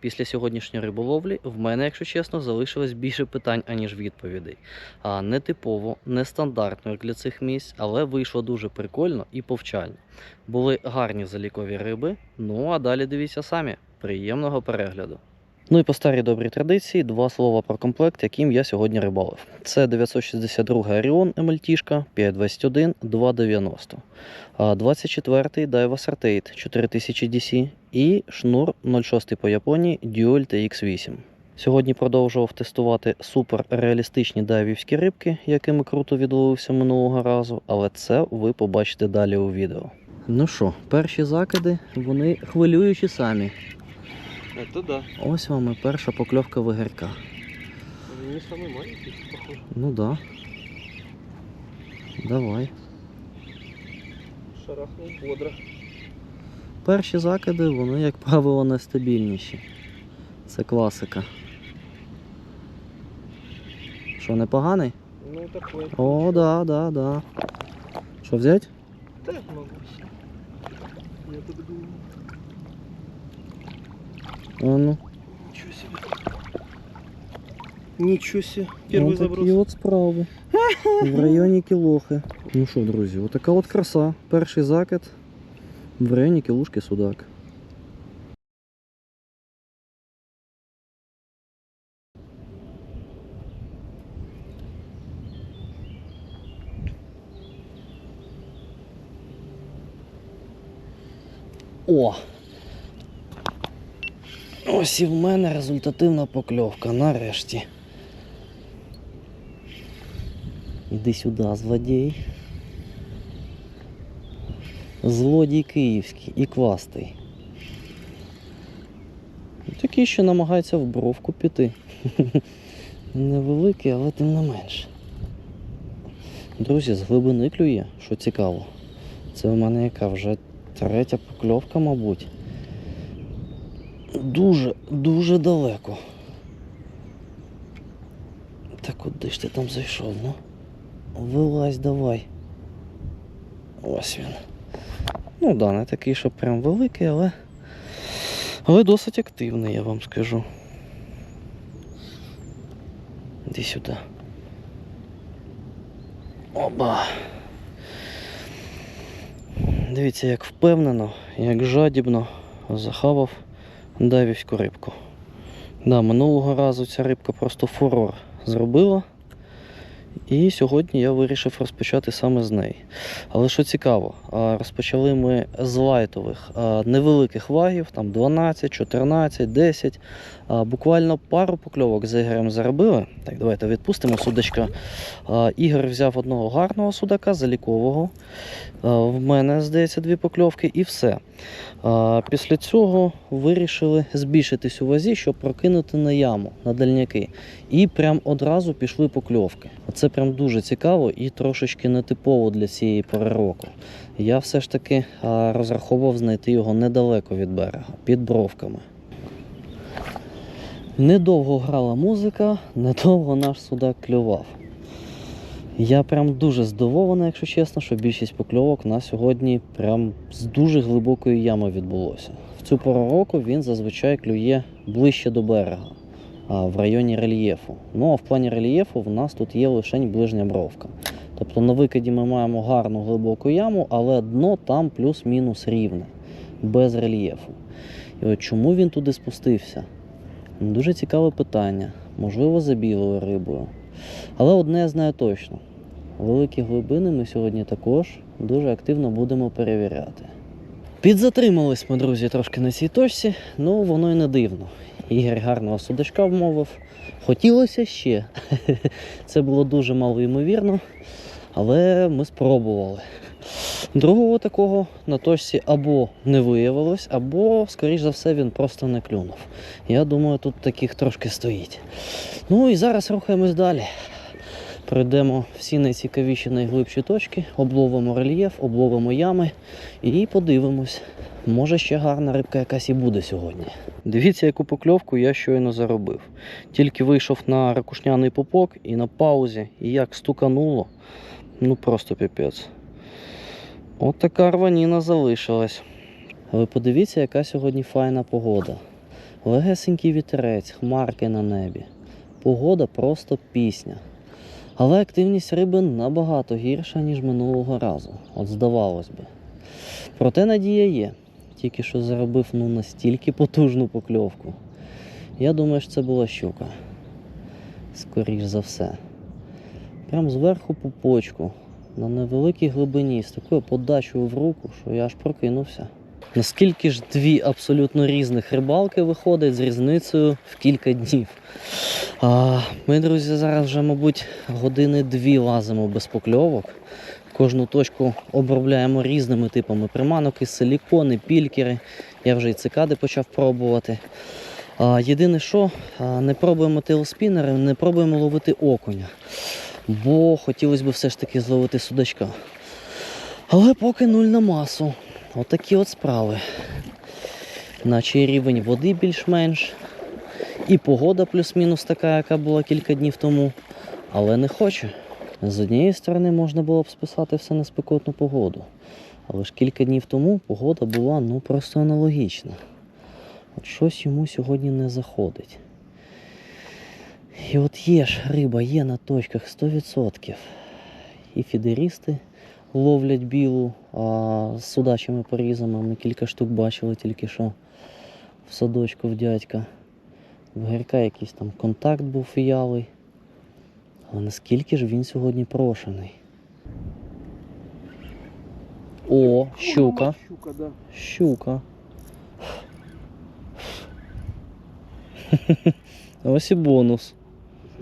Після сьогоднішньої риболовлі в мене, якщо чесно, залишилось більше питань, аніж відповідей. А не типово, не як для цих місць, але вийшло дуже прикольно і повчально. Були гарні залікові риби. Ну а далі дивіться самі. Приємного перегляду. Ну і по старій добрій традиції два слова про комплект, яким я сьогодні рибалив. Це 962 Orion MLT 521 290, 24-й Daiwa Sartate 4000 DC і шнур 06 по Японії Dual TX8. Сьогодні продовжував тестувати супер реалістичні дайвівські рибки, якими круто відловився минулого разу, але це ви побачите далі у відео. Ну що, перші закиди, вони хвилюючі самі. Это да. Ось вам і перша покльовка вигірка. Он не самый маленький, похоже. Ну да. Давай. Шарахнул бодро. Перші закиди, вони, як правило, нестабільніші. Це класика. Що, непоганий? Ну такой. О, да, да, да. Що взять? Да, могу. Я так думаю. А ну. Ничего себе. Ничего себе. Первый ну, заброс. Такі от справи. В районі кілохи. Ну що, друзі, отака от краса. Перший закид в районі кілушки судак. О! Ось і в мене результативна покльовка нарешті. Іди сюди, злодій. Злодій київський і квастий. Такий, що намагається в бровку піти. Невеликий, але тим не менш. Друзі, з глибини клює, що цікаво. Це в мене яка вже третя покльовка, мабуть. Дуже, дуже далеко. Так куди ж ти там зайшов, ну? Вилазь давай. Ось він. Ну да, не такий, що прям великий, але. Але досить активний, я вам скажу. Іди сюди. Оба. Дивіться, як впевнено, як жадібно захавав давівську рибку. Да, минулого разу ця рибка просто фурор зробила. І сьогодні я вирішив розпочати саме з неї. Але що цікаво, розпочали ми з лайтових невеликих вагів, там 12, 14, 10. Буквально пару покльовок з Ігорем заробили. Так, давайте відпустимо судачка. Ігор взяв одного гарного судака, залікового. В мене, здається, дві покльовки і все. Після цього вирішили збільшитись у вазі, щоб прокинути на яму, на дальняки. І прям одразу пішли покльовки. Це прям дуже цікаво і трошечки нетипово для цієї пори року. Я все ж таки розраховував знайти його недалеко від берега, під бровками. Недовго грала музика, недовго наш судак клював. Я прям дуже здивований, якщо чесно, що більшість покльовок на сьогодні прям з дуже глибокої ями відбулося. В цю пору року він зазвичай клює ближче до берега, в районі рельєфу. Ну а в плані рельєфу в нас тут є лише ближня бровка. Тобто на викиді ми маємо гарну глибоку яму, але дно там плюс-мінус рівне, без рельєфу. І от чому він туди спустився? Дуже цікаве питання. Можливо, за білою рибою. Але одне я знаю точно: великі глибини ми сьогодні також дуже активно будемо перевіряти. Підзатримались ми, друзі, трошки на цій точці, ну воно і не дивно. Ігор гарного судачка вмовив. Хотілося ще. Це було дуже мало ймовірно, але ми спробували. Другого такого на точці або не виявилось, або, скоріш за все, він просто не клюнув. Я думаю, тут таких трошки стоїть. Ну і зараз рухаємось далі. Пройдемо всі найцікавіші, найглибші точки, обловимо рельєф, обловимо ями і подивимось. Може ще гарна рибка якась і буде сьогодні. Дивіться, яку покльовку я щойно заробив. Тільки вийшов на ракушняний попок і на паузі, і як стукануло. Ну просто піпець. От така рваніна залишилась. Ви подивіться, яка сьогодні файна погода. Легесенький вітерець, хмарки на небі. Погода просто пісня. Але активність риби набагато гірша, ніж минулого разу. От здавалось би. Проте надія є. Тільки що заробив ну настільки потужну покльовку. Я думаю, що це була щука. Скоріш за все. Прям зверху по почку, на невеликій глибині, з такою подачею в руку, що я аж прокинувся. Наскільки ж дві абсолютно різних рибалки виходить з різницею в кілька днів. А, ми, друзі, зараз вже, мабуть, години дві лазимо без покльовок. Кожну точку обробляємо різними типами приманок, і силікони, пількери. Я вже і цикади почав пробувати. А, єдине, що не пробуємо тейлспінери, не пробуємо ловити окуня. Бо хотілося б все ж таки зловити судачка. Але поки нуль на масу. Отакі от справи. Наче рівень води більш-менш. І погода плюс-мінус така, яка була кілька днів тому. Але не хоче. З однієї сторони можна було б списати все на спекотну погоду. Але ж кілька днів тому погода була ну просто аналогічна. От щось йому сьогодні не заходить. І от є ж риба, є на точках 100%. І фідерісти ловлять білу а, з судачими порізами. Ми кілька штук бачили тільки що в садочку в дядька. В гірка якийсь там контакт був фіялий. Але наскільки ж він сьогодні прошений? О, щука. Щука, да. Щука. Ось і бонус.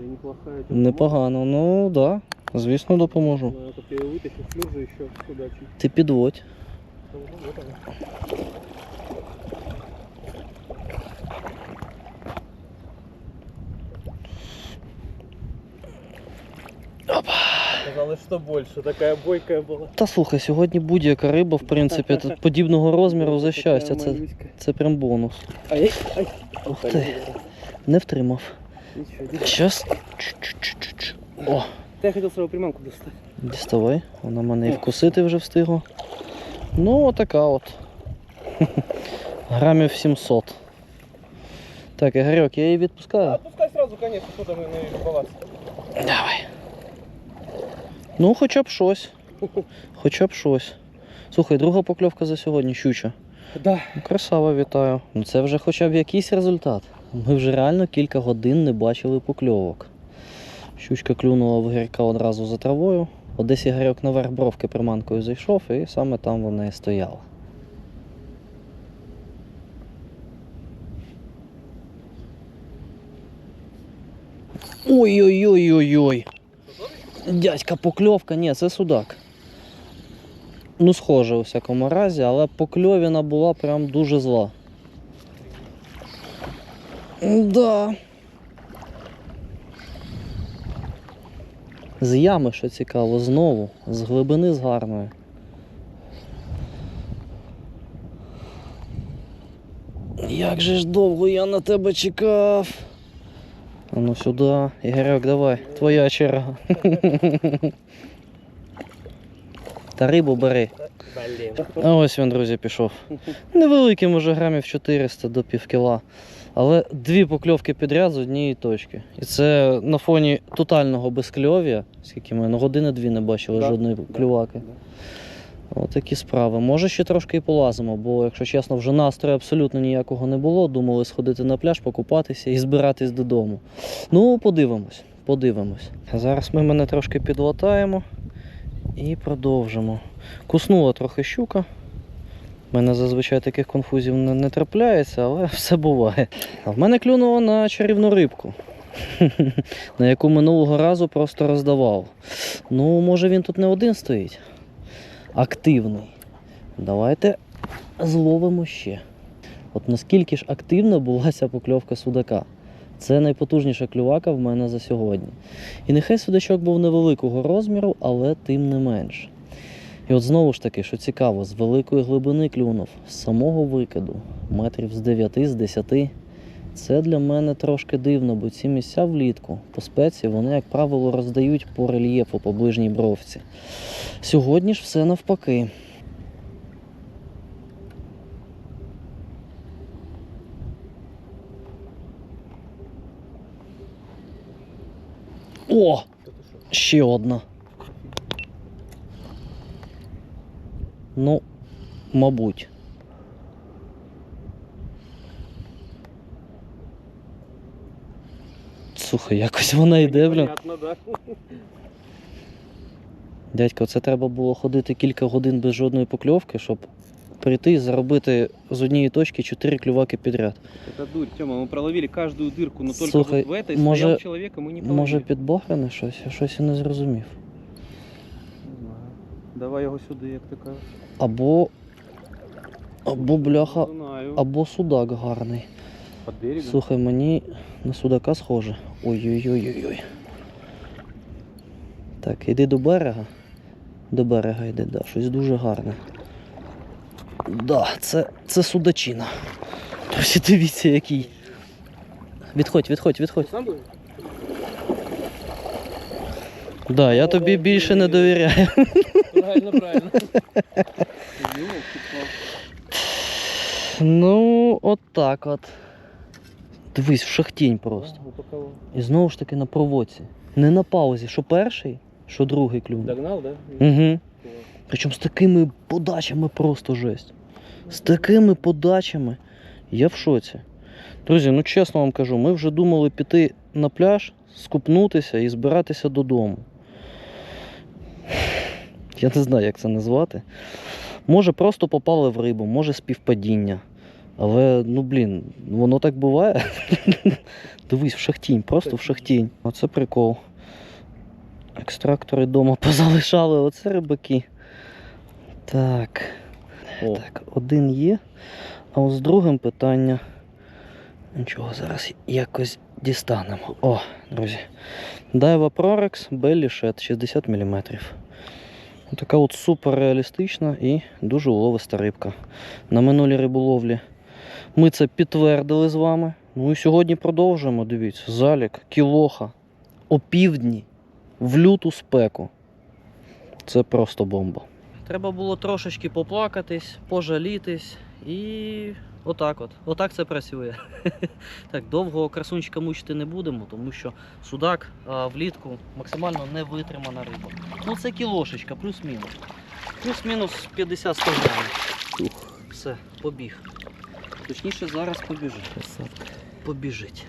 Слушай, неплохая. тёмка. Непогано. Ну да. Звісно, допоможу. Ну, это я вытащу слезы еще с удачей. Ти підводь. Ну, вот она. Казалось, что больше. Такая бойкая была. Та слухай, сьогодні будь-яка риба, в принципі, тут подібного розміру за щастя. Це, це прям бонус. Ай, ай. Ух ти. Не втримав. Щас. Чу-чу-чу-чу. О, Я хотел свою приманку достать. діставай. Вона мене і вкусити вже встигла. Ну, отака от. Грамів 700. Так, Ігорьок, я її відпускаю. Отпускай сразу, конечно, что там и любоваться. Давай. Ну, хоча б щось. Хоча б щось. Слухай, друга покльовка за сьогодні щуча. Да. Ну, Красава, вітаю. Ну це вже хоча б якийсь результат. Ми вже реально кілька годин не бачили покльовок. Щучка клюнула в гірка одразу за травою. Одесь Ігорьок наверх бровки приманкою зайшов, і саме там вона і стояла. Ой-ой-ой-ой-ой. Дядька, покльовка, ні, це судак. Ну, схоже у всякому разі, але покльовіна була прям дуже зла. Да. З ями, що цікаво, знову, з глибини з гарної. Як же ж довго я на тебе чекав. А ну сюди. Ігорьок, давай, твоя черга. Та рибу бери. А ось він, друзі, пішов. Невеликий, може, грамів 400 до півкіла. Але дві покльовки підряд з однієї точки. І це на фоні тотального безкльов'я, скільки ми ну, години дві не бачили Да, жодної да, клюваки. Отакі справи. Може ще трошки і полазимо, бо, якщо чесно, вже настрою абсолютно ніякого не було. Думали сходити на пляж, покупатися і збиратись додому. Ну, подивимось, подивимось. Зараз ми мене трошки підлатаємо і продовжимо. Куснула трохи щука. У мене зазвичай таких конфузів не, не трапляється, але все буває. А в мене клюнуло на чарівну рибку, на яку минулого разу просто роздавав. Ну, може він тут не один стоїть. Активний. Давайте зловимо ще. От наскільки ж активна була ця покльовка судака. Це найпотужніша клювака в мене за сьогодні. І нехай судачок був невеликого розміру, але тим не менш. І от знову ж таки, що цікаво, з великої глибини клюнув, з самого викиду, метрів з 9, з 10. Це для мене трошки дивно, бо ці місця влітку по спеці вони, як правило, роздають по рельєфу, по ближній бровці. Сьогодні ж все навпаки. О! Ще одна. Ну, мабуть. Слухай, якось вона йде, блін. Понятно, да. Дядько, це треба було ходити кілька годин без жодної покльовки, щоб прийти і заробити з однієї точки чотири клюваки підряд. Это дурь, Тёма, мы проловили каждую дырку, но только Слушай, вот в этой може- стоял человек, и мы не половили. Може підбогране щось? Я щось і не зрозумів. Не знаю. Давай його сюди, як ти кажеш. Або. Або бляха, або судак гарний. Слухай, мені на судака схоже. Ой-ой-ой-ой-ой. Так, іди до берега. До берега йди, да, щось дуже гарне. Да, це, це судачина. Ось дивіться який. Відходь, відходь, відходь. Да, я тобі більше не довіряю. Правильно, правильно. Ну, от так от. Дивись, в шахтінь просто. І знову ж таки на проводці. Не на паузі. Що перший, що другий клюнув. Догнал, да? Угу. Причому з такими подачами просто жесть. З такими подачами. Я в шоці. Друзі, ну чесно вам кажу, ми вже думали піти на пляж, скупнутися і збиратися додому. Я не знаю, як це назвати. Може, просто попали в рибу, може співпадіння. Але, ну блін, воно так буває. Дивись, в шахтінь, просто в шахтінь. Оце прикол. Екстрактори вдома позалишали, оце рибаки. Так. О. Так, один є. А от з другим питання. Нічого, зараз якось дістанемо. О, друзі. Prorex Belly Shed 60 мм. Така от супер реалістична і дуже уловиста рибка. На минулій риболовлі ми це підтвердили з вами. Ну і сьогодні продовжуємо. Дивіться, залік, кілоха, опівдні, в люту спеку. Це просто бомба. Треба було трошечки поплакатись, пожалітись і отак от. Отак це працює. Так, довго красунчика мучити не будемо, тому що судак а, влітку максимально не витримана риба. Ну це кілошечка, плюс-мінус. Плюс-мінус 50 100 грамів. Все, побіг. Точніше, зараз побіжить. Побіжить.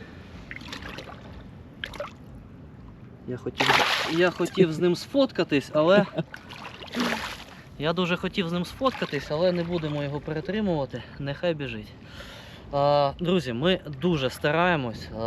Я хотів, я хотів з ним сфоткатись, але. Я дуже хотів з ним сфоткатись, але не будемо його перетримувати. Нехай біжить. А, друзі, ми дуже стараємось. А,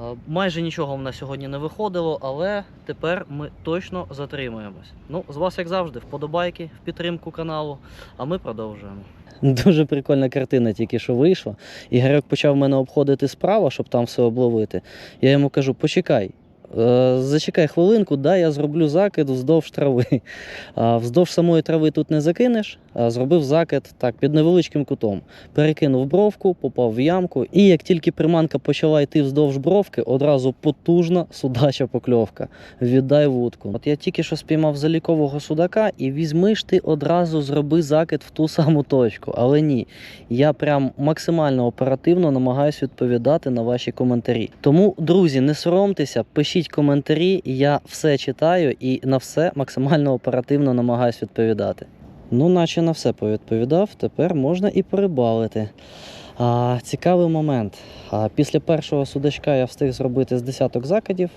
а, майже нічого в нас сьогодні не виходило, але тепер ми точно затримуємось. Ну, з вас, як завжди, вподобайки в підтримку каналу, а ми продовжуємо. Дуже прикольна картина тільки що вийшла. Ігорьок почав мене обходити справа, щоб там все обловити. Я йому кажу: почекай. Е, Зачекай хвилинку, да, я зроблю закид вздовж трави. Вздовж самої трави тут не закинеш, зробив закид так, під невеличким кутом. Перекинув бровку, попав в ямку, і як тільки приманка почала йти вздовж бровки, одразу потужна судача покльовка. Віддай вудку. От я тільки що спіймав залікового судака, і візьмиш ти одразу зроби закид в ту саму точку. Але ні, я прям максимально оперативно намагаюся відповідати на ваші коментарі. Тому, друзі, не соромтеся, пишіть коментарі, я все читаю і на все максимально оперативно намагаюся відповідати. Ну, наче на все повідповідав, тепер можна і порибалити. А, цікавий момент. А, після першого судачка я встиг зробити з десяток закидів.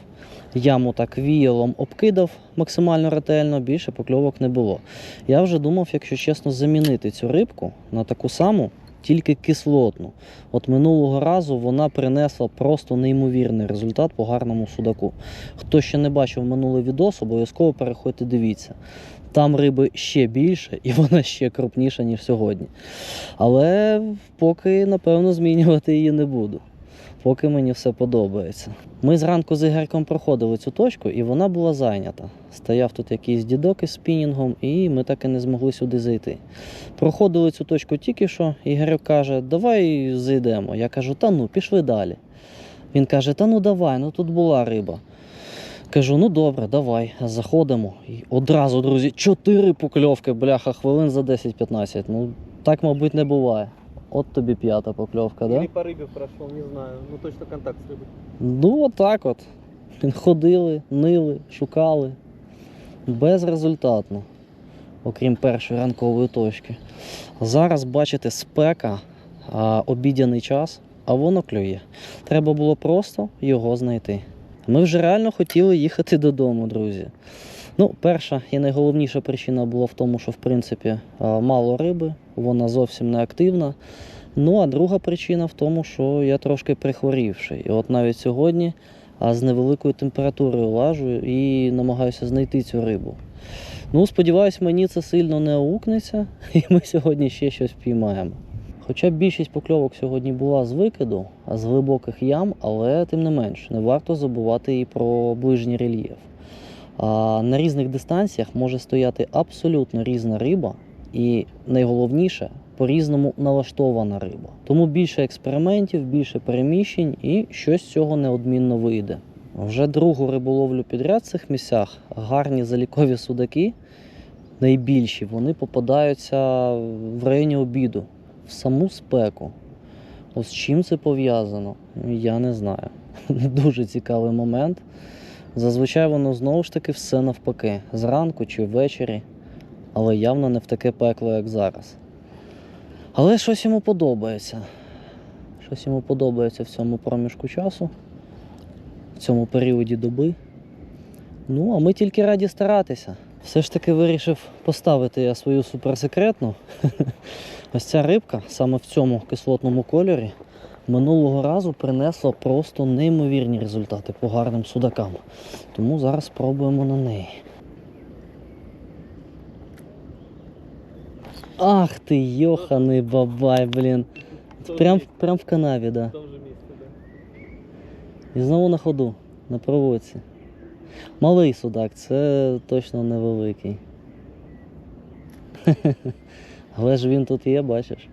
Яму так віялом обкидав максимально ретельно, більше покльовок не було. Я вже думав, якщо чесно, замінити цю рибку на таку саму, тільки кислотну. От минулого разу вона принесла просто неймовірний результат по гарному судаку. Хто ще не бачив минулий відос, обов'язково переходьте, дивіться. Там риби ще більше і вона ще крупніша, ніж сьогодні. Але поки, напевно, змінювати її не буду. Поки мені все подобається. Ми зранку з Ігорком проходили цю точку, і вона була зайнята. Стояв тут якийсь дідок із спінінгом, і ми так і не змогли сюди зайти. Проходили цю точку тільки що. Ігорьок каже, давай зайдемо. Я кажу, та ну, пішли далі. Він каже, та ну давай, ну тут була риба. Кажу, ну добре, давай, заходимо. І одразу, друзі, чотири покльовки, бляха, хвилин за 10-15. Ну, так, мабуть, не буває. От тобі п'ята покльовка, да? Или по рыбе прошел, не знаю. Ну точно контакт с рыбой. Ну, от так от. Ходили, нили, шукали. Безрезультатно, окрім першої ранкової точки. Зараз, бачите, спека, а, обідяний час, а воно клює. Треба було просто його знайти. Ми вже реально хотіли їхати додому, друзі. Ну, перша і найголовніша причина була в тому, що в принципі мало риби, вона зовсім не активна. Ну а друга причина в тому, що я трошки прихворівший. І от навіть сьогодні а, з невеликою температурою лажу і намагаюся знайти цю рибу. Ну, сподіваюсь, мені це сильно не аукнеться, і ми сьогодні ще щось впіймаємо. Хоча більшість покльовок сьогодні була з викиду, а з глибоких ям, але тим не менш, не варто забувати і про ближній рельєф. А на різних дистанціях може стояти абсолютно різна риба, і найголовніше по-різному налаштована риба. Тому більше експериментів, більше переміщень і щось з цього неодмінно вийде. Вже другу риболовлю підряд в цих місцях гарні залікові судаки, найбільші, вони попадаються в районі обіду, в саму спеку. Ось з чим це пов'язано, я не знаю. Дуже цікавий момент. Зазвичай воно знову ж таки все навпаки, зранку чи ввечері, але явно не в таке пекло, як зараз. Але щось йому подобається. Щось йому подобається в цьому проміжку часу, в цьому періоді доби. Ну, а ми тільки раді старатися. Все ж таки вирішив поставити я свою суперсекретну. Ось ця рибка саме в цьому кислотному кольорі минулого разу принесла просто неймовірні результати по гарним судакам. Тому зараз спробуємо на неї. Ах ти, йоханий бабай, блін. Прям, прям в канаві, да. І знову на ходу, на проводці. Малий судак, це точно невеликий. Але ж він тут є, бачиш.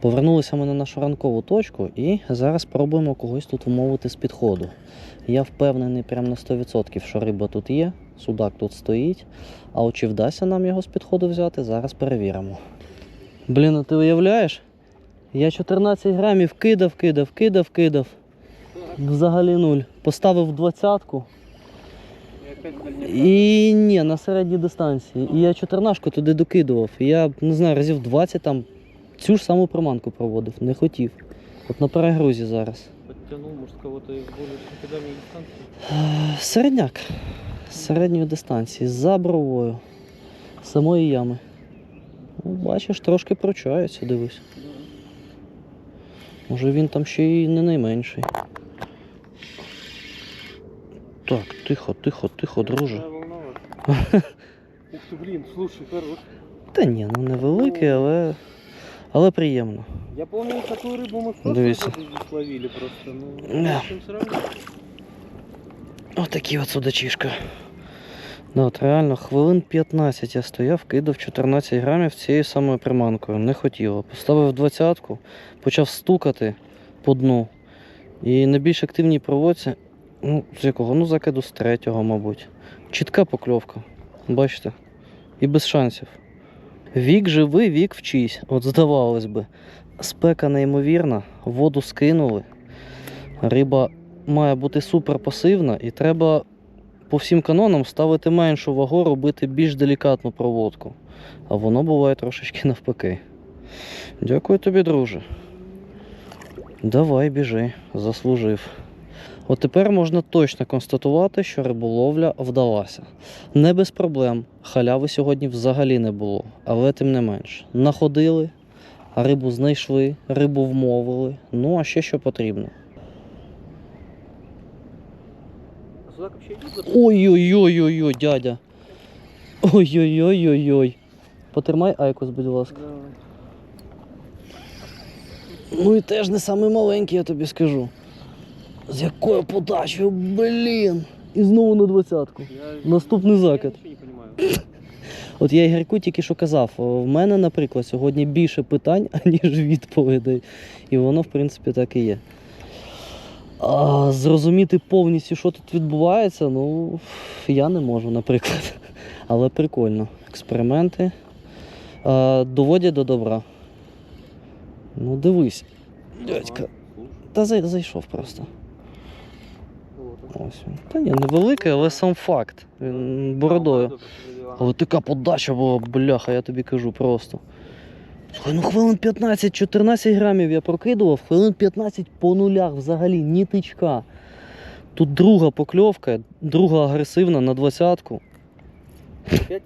Повернулися ми на нашу ранкову точку і зараз спробуємо когось тут вмовити з підходу. Я впевнений прям на 100%, що риба тут є, судак тут стоїть. А от чи вдасться нам його з підходу взяти, зараз перевіримо. Блін, а ти уявляєш? Я 14 грамів кидав, кидав, кидав, кидав. Взагалі нуль. Поставив двадцятку. І ні, на середній дистанції. І я 14 туди докидував. І я не знаю, разів 20 там цю ж саму приманку проводив, не хотів. От на перегрузі зараз. Подтянул, может, кого-то дальней дистанции. Е, Середняк З середньої дистанції, за бровою. з Самої ями. Ну, бачиш, трошки прочається, дивись. Може він там ще й не найменший. Так, тихо, тихо, тихо, друже. Начинаю волноваться. Ух ты, блин, слушай, хорош. Та ні, ну невеликий, але. Але приємно. Я помню, такую рыбу мы в прошлом Дивися. году здесь ловили просто. Ну, Да. с чем сравнивать? Отакі от судачишка. Да, от реально, хвилин 15 я стояв, кидав 14 грамів цією самою приманкою. Не хотіло. Поставив двадцятку, почав стукати по дну. І на більш активній проводці, ну, з якого? Ну, закиду з третього, мабуть. Чітка покльовка. Бачите? І без шансів. Вік живий, вік вчись. От здавалось би. Спека неймовірна, воду скинули. Риба має бути супер пасивна, і треба по всім канонам ставити меншу вагу, робити більш делікатну проводку. А воно буває трошечки навпаки. Дякую тобі, друже. Давай, біжи, заслужив. От тепер можна точно констатувати, що риболовля вдалася. Не без проблем. Халяви сьогодні взагалі не було, але тим не менш. Находили, рибу знайшли, рибу вмовили. Ну а ще що потрібно. Ой-ой-ой-ой-ой, дядя. Ой-ой-ой-ой-ой. Потримай айкос, будь ласка. Ну і теж не самий маленький, я тобі скажу. З якою подачею, блін. І знову на двадцятку. Наступний закид. От я Ігорку тільки що казав, в мене, наприклад, сьогодні більше питань, аніж відповідей. І воно, в принципі, так і є. А зрозуміти повністю, що тут відбувається, ну, я не можу, наприклад. Але прикольно. Експерименти а, доводять до добра. Ну, дивись, дядька. Та зай- зайшов просто. Ось. він. Та ні, невеликий, але сам факт. Він бородою. Але така подача була, бляха, я тобі кажу просто. Слухай, ну хвилин 15-14 грамів я прокидував, хвилин 15 по нулях взагалі, ні тичка. Тут друга покльовка, друга агресивна на двадцятку. Я.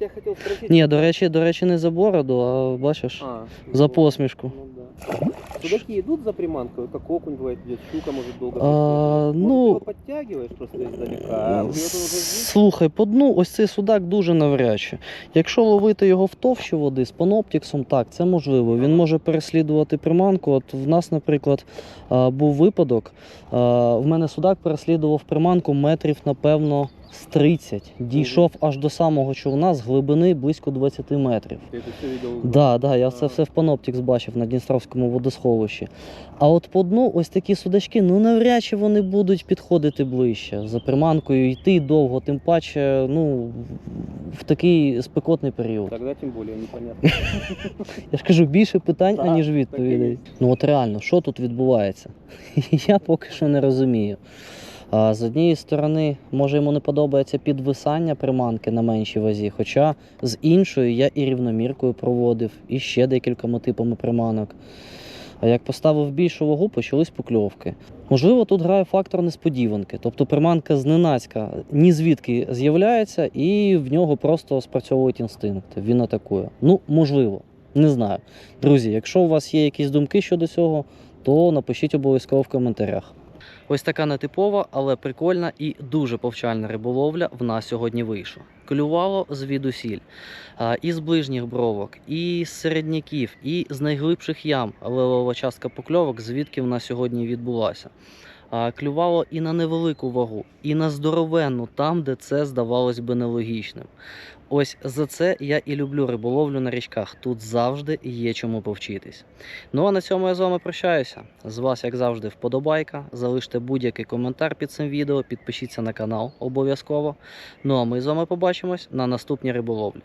Ні, до речі, до речі, не за бороду, а бачиш, А, за ну, посмішку. Ну да. Судаки идут за приманкой, как окунь бывает идет, щука может долго. А, ну, подтягиваешь просто издалека, здесь. Слухай, по дну ось цей судак дуже навряд чи. Якщо ловити його в товщі води з паноптіксом, так, це можливо. Він може переслідувати приманку. От в нас, наприклад, був випадок. В мене судак переслідував приманку метрів, напевно, з 30. Дійшов аж до самого човна з глибини близько 20 метрів. Это все видел? Да, да, я це все в Паноптікс бачив на Дністровському водосховищі. А от по дну ось такі судачки, ну навряд чи вони будуть підходити ближче. За приманкою йти довго, тим паче, ну, в такий спекотний період. Тогда тем более непонятно. Я ж кажу, більше питань, Так, аніж відповідей. Ну от реально, що тут відбувається? Я поки що не розумію. А, з однієї сторони, може йому не подобається підвисання приманки на меншій вазі, хоча з іншої я і рівноміркою проводив, і ще декількома типами приманок. А як поставив більшу вагу, почались покльовки. Можливо, тут грає фактор несподіванки, тобто приманка зненацька ні звідки з'являється, і в нього просто спрацьовують інстинкти. Він атакує. Ну, можливо, не знаю. Друзі, якщо у вас є якісь думки щодо цього, то напишіть обов'язково в коментарях. Ось така нетипова, але прикольна і дуже повчальна риболовля в нас сьогодні вийшла. Клювало звідусіль, і з ближніх бровок, і з середняків, і з найглибших ям, але лова частка покльовок, звідки в нас сьогодні відбулася. Клювало і на невелику вагу, і на здоровенну, там, де це здавалось би нелогічним. Ось за це я і люблю риболовлю на річках. Тут завжди є чому повчитись. Ну а на цьому я з вами прощаюся. З вас, як завжди, вподобайка. Залиште будь-який коментар під цим відео, підпишіться на канал обов'язково. Ну а ми з вами побачимось на наступній риболовлі.